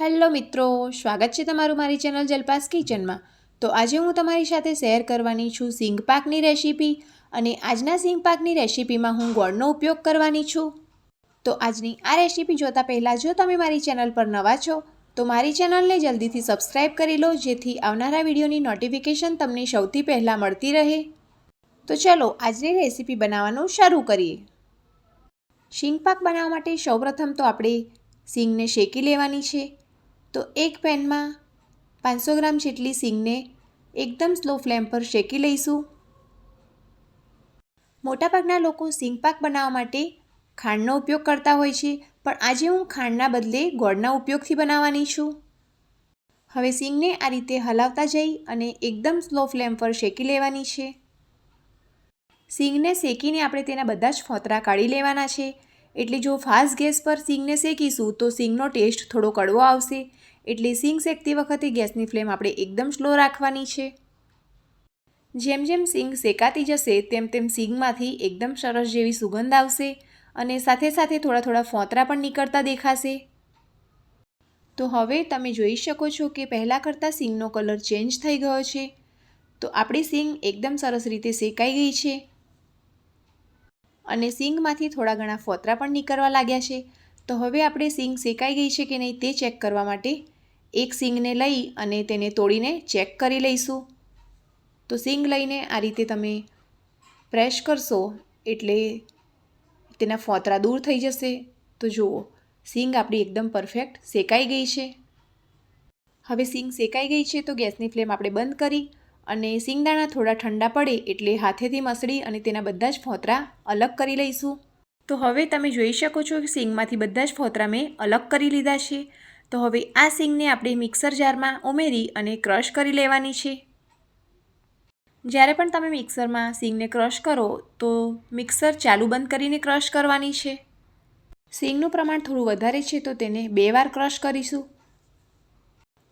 Hello મિત્રો, સ્વાગત છે તમારું મારી ચેનલ જલપાસ કિચનમાં. તો આજે હું તમારી સાથે શેર કરવાની છું સિંગ પાકની રેસીપી અને આજના સિંગ પાકની રેસીપીમાં હું ગોળનો ઉપયોગ કરવાની છું. તો આજની આ રેસીપી જોતાં પહેલાં જો તમે મારી ચેનલ પર નવા છો, તો મારી ચેનલને જલ્દીથી સબસ્ક્રાઈબ કરી લો, જેથી આવનારા વિડીયોની નોટિફિકેશન તમને સૌથી પહેલાં મળતી રહે. તો ચલો આજની રેસીપી બનાવવાનું શરૂ કરીએ. શીંગ પાક બનાવવા માટે સૌપ્રથમ તો આપણે સિંગને શેકી લેવાની છે. તો એક પેનમાં પાંચસો ગ્રામ જેટલી સિંગને એકદમ સ્લો ફ્લેમ પર શેકી લઈશું. મોટાભાગના લોકો સિંગ પાક બનાવવા માટે ખાંડનો ઉપયોગ કરતા હોય છે, પણ આજે હું ખાંડના બદલે ગોળના ઉપયોગથી બનાવવાની છું. હવે સિંગને આ રીતે હલાવતા જઈ અને એકદમ સ્લો ફ્લેમ પર શેકી લેવાની છે. સિંગને શેકીને આપણે તેના બધા જ ફોતરા કાઢી લેવાના છે. એટલે જો ફાસ્ટ ગેસ પર સિંગને શેકીશું તો સિંગનો ટેસ્ટ થોડો કડવો આવશે. એટલે સિંગ શેકતી વખતે ગેસની ફ્લેમ આપણે એકદમ સ્લો રાખવાની છે. જેમ જેમ સિંગ શેકાતી જશે, તેમ તેમ સિંગમાંથી એકદમ સરસ જેવી સુગંધ આવશે અને સાથે સાથે થોડા થોડા ફોતરા પણ નીકળતા દેખાશે. તો હવે તમે જોઈ શકો છો કે પહેલાં કરતાં સિંગનો કલર ચેન્જ થઈ ગયો છે. તો આપણી સિંગ એકદમ સરસ રીતે શેકાઈ ગઈ છે. અને સિંગમાંથી થોડા ઘણા ફોતરા પણ નીકળવા લાગ્યા છે. તો હવે આપણે સિંગ શેકાઈ ગઈ છે કે નહીં તે ચેક કરવા માટે એક સિંગને લઈ અને તેને તોડીને ચેક કરી લઈશું. તો સિંગ લઈને આ રીતે તમે પ્રેસ કરશો એટલે તેના ફોતરા દૂર થઈ જશે. તો જુઓ, સિંગ આપણી એકદમ પરફેક્ટ શેકાઈ ગઈ છે. હવે સિંગ શેકાઈ ગઈ છે તો ગેસની ફ્લેમ આપણે બંધ કરી અને સિંગદાણા થોડા ઠંડા પડે એટલે હાથેથી મસળી અને તેના બધા જ ફોતરા અલગ કરી લઈશું. તો હવે તમે જોઈ શકો છો કે સિંગમાંથી બધા જ ફોતરા મેં અલગ કરી લીધા છે. તો હવે આ સિંગને આપણે મિક્સર જારમાં ઉમેરી અને ક્રશ કરી લેવાની છે. જ્યારે પણ તમે મિક્સરમાં સિંગને ક્રશ કરો, તો મિક્સર ચાલુ બંધ કરીને ક્રશ કરવાની છે. સિંગનું પ્રમાણ થોડું વધારે છે, તો તેને બે વાર ક્રશ કરીશું.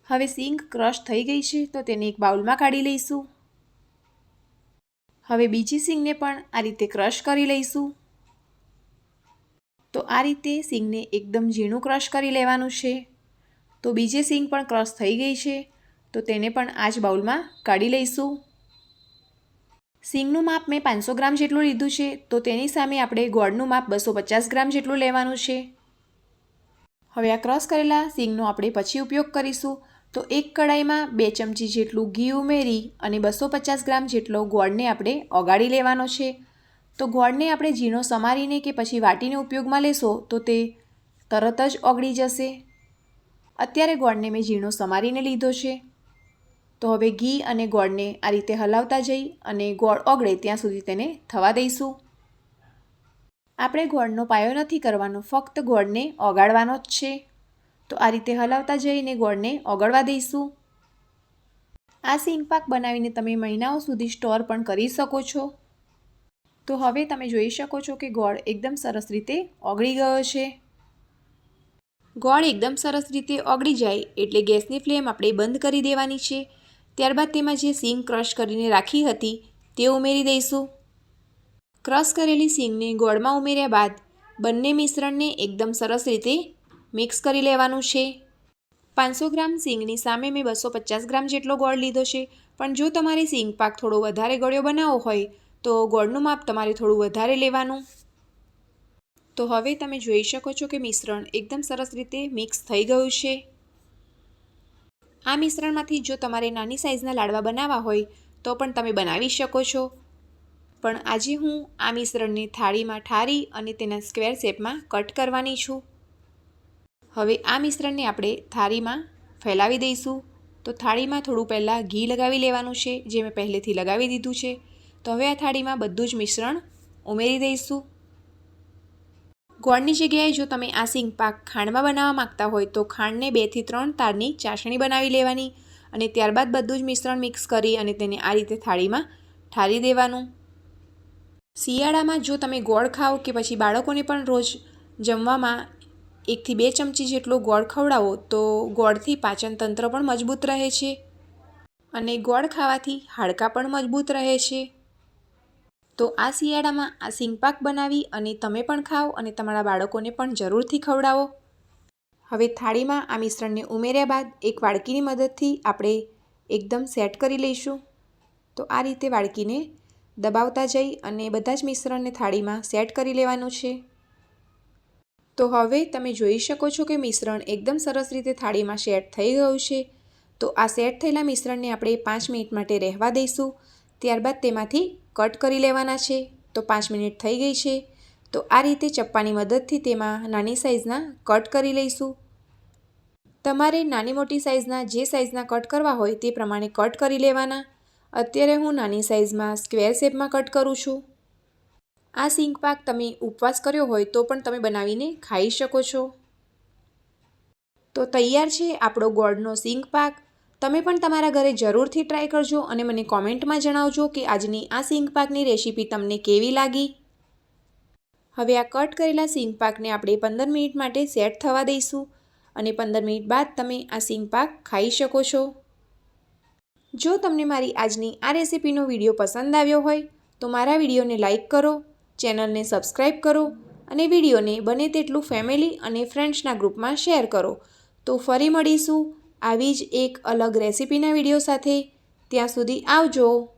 હવે સિંગ ક્રશ થઈ ગઈ છે, તો તેને એક બાઉલમાં કાઢી લઈશું. હવે બીજી સિંગને પણ આ રીતે ક્રશ કરી લઈશું. તો આ રીતે સિંગને એકદમ ઝીણું ક્રશ કરી લેવાનું છે. તો બીજે સિંગ પણ ક્રોસ થઈ ગઈ છે. તો તેને પણ આ જ બાઉલમાં કાઢી લઈશું. સિંગનું માપ મેં પાંચસો ગ્રામ જેટલું લીધું છે. તો તેની સામે આપણે ગોળનું માપ બસો પચાસ ગ્રામ જેટલું લેવાનું છે. હવે આ ક્રોસ કરેલા સિંગનો આપણે પછી ઉપયોગ કરીશું. તો એક કડાઈમાં બે ચમચી જેટલું ઘી ઉમેરી અને બસો પચાસ ગ્રામ જેટલો ગોળને આપણે ઓગાળી લેવાનો છે. તો ગોળને આપણે ઝીણો સમારીને કે પછી વાટીને ઉપયોગમાં લેશો તો તે તરત જ ઓગળી જશે. અત્યારે ગોળને મેં ઝીણો સમારીને લીધો છે. તો હવે ઘી અને ગોળને આ રીતે હલાવતા જઈ અને ગોળ ઓગળે ત્યાં સુધી તેને થવા દઈશું. આપણે ગોળનો પાયો નથી કરવાનો, ફક્ત ગોળને ઓગાળવાનો જ છે. તો આ રીતે હલાવતા જઈને ગોળને ઓગળવા દઈશું. આ સિંગ બનાવીને તમે મહિનાઓ સુધી સ્ટોર પણ કરી શકો છો. તો હવે તમે જોઈ શકો છો કે ગોળ એકદમ સરસ રીતે ઓગળી ગયો છે. ગોળ એકદમ સરસ રીતે ઓગળી જાય એટલે ગેસની ફ્લેમ આપણે બંધ કરી દેવાની છે. ત્યારબાદ તેમાં જે સિંગ ક્રશ કરીને રાખી હતી તે ઉમેરી દઈશું. ક્રશ કરેલી સિંગને ગોળમાં ઉમેર્યા બાદ બંને મિશ્રણને એકદમ સરસ રીતે મિક્સ કરી લેવાનું છે. પાંચસો ગ્રામ સિંગની સામે મેં બસો પચાસ ગ્રામ જેટલો ગોળ લીધો છે. પણ જો તમારે સિંગ પાક થોડો વધારે ગળ્યો બનાવવો હોય તો ગોળનું માપ તમારે થોડું વધારે લેવાનું. તો હવે તમે જોઈ શકો છો કે મિશ્રણ એકદમ સરસ રીતે મિક્સ થઈ ગયું છે. આ મિશ્રણમાંથી જો તમારે નાની સાઇઝના લાડવા બનાવવા હોય, તો પણ તમે બનાવી શકો છો. પણ આજે હું આ મિશ્રણને થાળીમાં ઠારી અને તેના સ્ક્વેર શેપમાં કટ કરવાની છું. હવે આ મિશ્રણને આપણે થાળીમાં ફેલાવી દઈશું. તો થાળીમાં થોડું પહેલાં ઘી લગાવી લેવાનું છે, જે મેં પહેલેથી લગાવી દીધું છે. તો હવે આ થાળીમાં બધું જ મિશ્રણ ઉમેરી દઈશું. ગોળની જગ્યાએ જો તમે આ સિંગ પાક ખાંડમાં બનાવવા માગતા હોય તો ખાંડને બેથી ત્રણ તારની ચાસણી બનાવી લેવાની અને ત્યારબાદ બધું જ મિશ્રણ મિક્સ કરી અને તેને આ રીતે થાળીમાં ઠારી દેવાનું. શિયાળામાં જો તમે ગોળ ખાઓ કે પછી બાળકોને પણ રોજ જમવામાં એકથી બે ચમચી જેટલો ગોળ ખવડાવો તો ગોળથી પાચન તંત્ર પણ મજબૂત રહે છે. અને ગોળ ખાવાથી હાડકાં પણ મજબૂત રહે છે. તો આ શિયાળામાં આ સિંગપાક બનાવી અને તમે પણ ખાઓ અને તમારા બાળકોને પણ જરૂરથી ખવડાવો. હવે થાળીમાં આ મિશ્રણને ઉમેર્યા બાદ એક વાડકીની મદદથી આપણે એકદમ સેટ કરી લઈશું. તો આ રીતે વાડકીને દબાવતા જઈ અને બધા જ મિશ્રણને થાળીમાં સેટ કરી લેવાનું છે. તો હવે તમે જોઈ શકો છો કે મિશ્રણ એકદમ સરસ રીતે થાળીમાં સેટ થઈ ગયું છે. તો આ સેટ થયેલા મિશ્રણને આપણે પાંચ મિનિટ માટે રહેવા દઈશું. ત્યારબાદ તેમાંથી કટ કરી લેવાના છે, તો પાંચ મિનિટ થઈ ગઈ છે, તો આ રીતે ચપ્પાની મદદથી તેમાં નાની સાઇઝના કટ કરી લઈશું. તમારે નાની મોટી સાઇઝના જે સાઇઝના કટ કરવા હોય તે પ્રમાણે કટ કરી લેવાના. અત્યારે હું નાની સાઇઝમાં સ્ક્વેર શેપમાં કટ કરું છું. આ સિંગ પાક તમે ઉપવાસ કર્યો હોય તો પણ તમે બનાવીને ખાઈ શકો છો. તો તૈયાર છે આપણો ગોળનો સિંગ પાક. તમે પણ તમારા ઘરે જરૂરથી ટ્રાય કરજો અને મને કોમેન્ટમાં જણાવજો કે આજની આ સિંગ પાકની રેસીપી તમને કેવી લાગી. હવે આ કટ કરેલા સિંગ પાકને આપણે પંદર મિનિટ માટે સેટ થવા દઈશું અને પંદર મિનિટ બાદ તમે આ સિંગ પાક ખાઈ શકો છો. જો તમને મારી આજની આ રેસીપીનો વીડિયો પસંદ આવ્યો હોય તો મારા વિડીયોને લાઇક કરો, ચેનલને સબસ્ક્રાઈબ કરો અને વિડીયોને બને તેટલું ફેમિલી અને ફ્રેન્ડ્સના ગ્રુપમાં શેર કરો. તો ફરી મળીશું. આવી જ એક અલગ રેસીપીના વીડિયો સાથે ત્યાં સુધી આવજો.